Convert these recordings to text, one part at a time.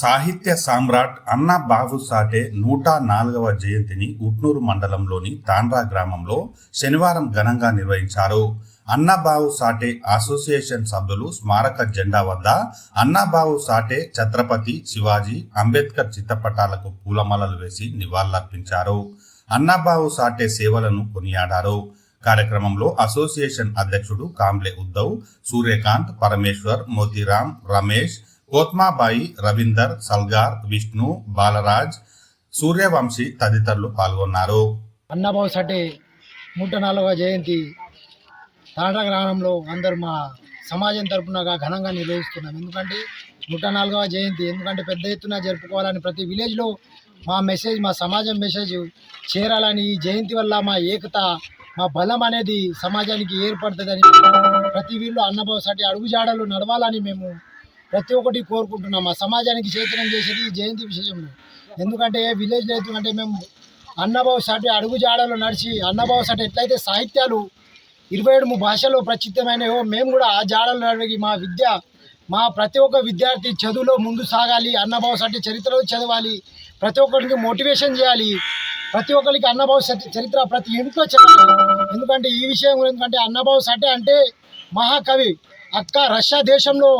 సాహిత్య సామ్రాట్ అన్నా బాబు సాటే నూట నాలుగవ జయంతిని ఉట్నూరు మండలంలోని తాండ్రా గ్రామంలో శనివారం ఘనంగా నిర్వహించారు. అన్నాబావు సాటే అసోసియేషన్ సభ్యులు స్మారక జెండా వద్ద అన్నాబావు సాటే ఛత్రపతి శివాజీ అంబేద్కర్ చిత్రపటాలకు పూలమాలలు వేసి నివాళులర్పించారు. అన్నాబావు సాటే సేవలను కొనియాడారు. కార్యక్రమంలో అసోసియేషన్ అధ్యక్షుడు కాంబ్లే ఉద్దవ్ సూర్యకాంత్ పరమేశ్వర్ మోతిరామ్ రమేష్ కోత్మాబాయి రవీందర్ సల్గార్ విష్ణు బాలరాజ్ సూర్యవంశీ తదితరులు పాల్గొన్నారు. అన్నబాబు సటే నూట నాలుగవ జయంతి తాండ్ర గ్రామంలో అందరు మా సమాజం తరపునగా ఘనంగా నిర్వహిస్తున్నాం. ఎందుకంటే నూట నాలుగవ జయంతి ఎందుకంటే పెద్ద ఎత్తున జరుపుకోవాలని ప్రతి విలేజ్లో మా మెసేజ్ మా సమాజం మెసేజ్ చేరాలని ఈ జయంతి వల్ల మా ఏకత మా బలం అనేది సమాజానికి ఏర్పడుతుందని ప్రతి వీళ్ళు అన్నభావ సటి అడుగుజాడలు నడవాలని మేము ప్రతి ఒక్కటి కోరుకుంటున్నాం. మా సమాజానికి చైతన్యం చేసేది ఈ జయంతి విషయంలో ఎందుకంటే విలేజ్ అంటే మేము అన్నబాబు సాటి అడుగు జాడలు నడిచి అన్నబాబు సాటి ఎట్లయితే సాహిత్యాలు ఇరవై ఏడు భాషలో ప్రచితమైనవో మేము కూడా ఆ జాడలు నడిగి మా విద్య మా ప్రతి ఒక్క విద్యార్థి చదువులో ముందు సాగాలి అన్నబాబు సాటి చరిత్రలో చదవాలి ప్రతి ఒక్కరికి మోటివేషన్ చేయాలి ప్రతి ఒక్కరికి అన్నబాబు చరిత్ర ప్రతి ఇంట్లో చదవాలి. ఎందుకంటే ఈ విషయం ఎందుకంటే అన్నబాబు సాటే అంటే మహాకవి అక్క రష్యా దేశంలో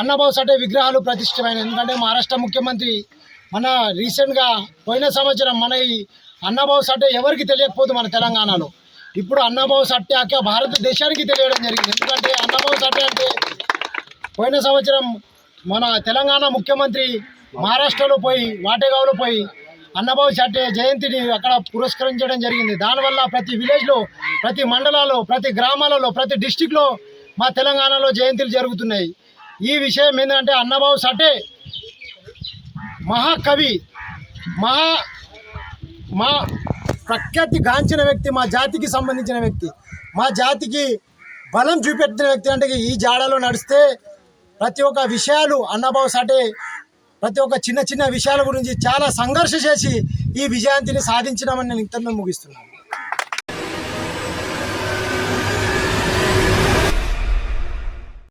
అన్నబాబు సటే విగ్రహాలు ప్రతిష్టమైన ఎందుకంటే మహారాష్ట్ర ముఖ్యమంత్రి మన రీసెంట్గా పోయిన సంవత్సరం మన ఈ అన్నబాబు సట్టే ఎవరికి తెలియకపోదు మన తెలంగాణలో. ఇప్పుడు అన్నబాబు సట్టే అక్క భారతదేశానికి తెలియడం జరిగింది. ఎందుకంటే అన్నబాబు సట్టే అంటే పోయిన సంవత్సరం మన తెలంగాణ ముఖ్యమంత్రి మహారాష్ట్రలో పోయి వాటేగావ్లో పోయి అన్నబాబు సట్టే జయంతిని అక్కడ పురస్కరించడం జరిగింది. దానివల్ల ప్రతి విలేజ్లో ప్రతి మండలాల్లో ప్రతి గ్రామాలలో ప్రతి డిస్టిక్లో మా తెలంగాణలో జయంతులు జరుగుతున్నాయి. ఈ విషయం ఏంటంటే అన్నబాబు సటే మహాకవి మహా మా ప్రఖ్యాతి గాంచిన వ్యక్తి మా జాతికి సంబంధించిన వ్యక్తి మా జాతికి బలం చూపెట్టిన వ్యక్తి అంటే ఈ జాడలో నడిస్తే ప్రతి ఒక్క విషయాలు అన్నబాబు సాటే ప్రతి ఒక్క చిన్న చిన్న విషయాల గురించి చాలా సంఘర్ష చేసి ఈ విజయాంతిని సాధించినామని నేను ఇంతలో ముగిస్తున్నాను.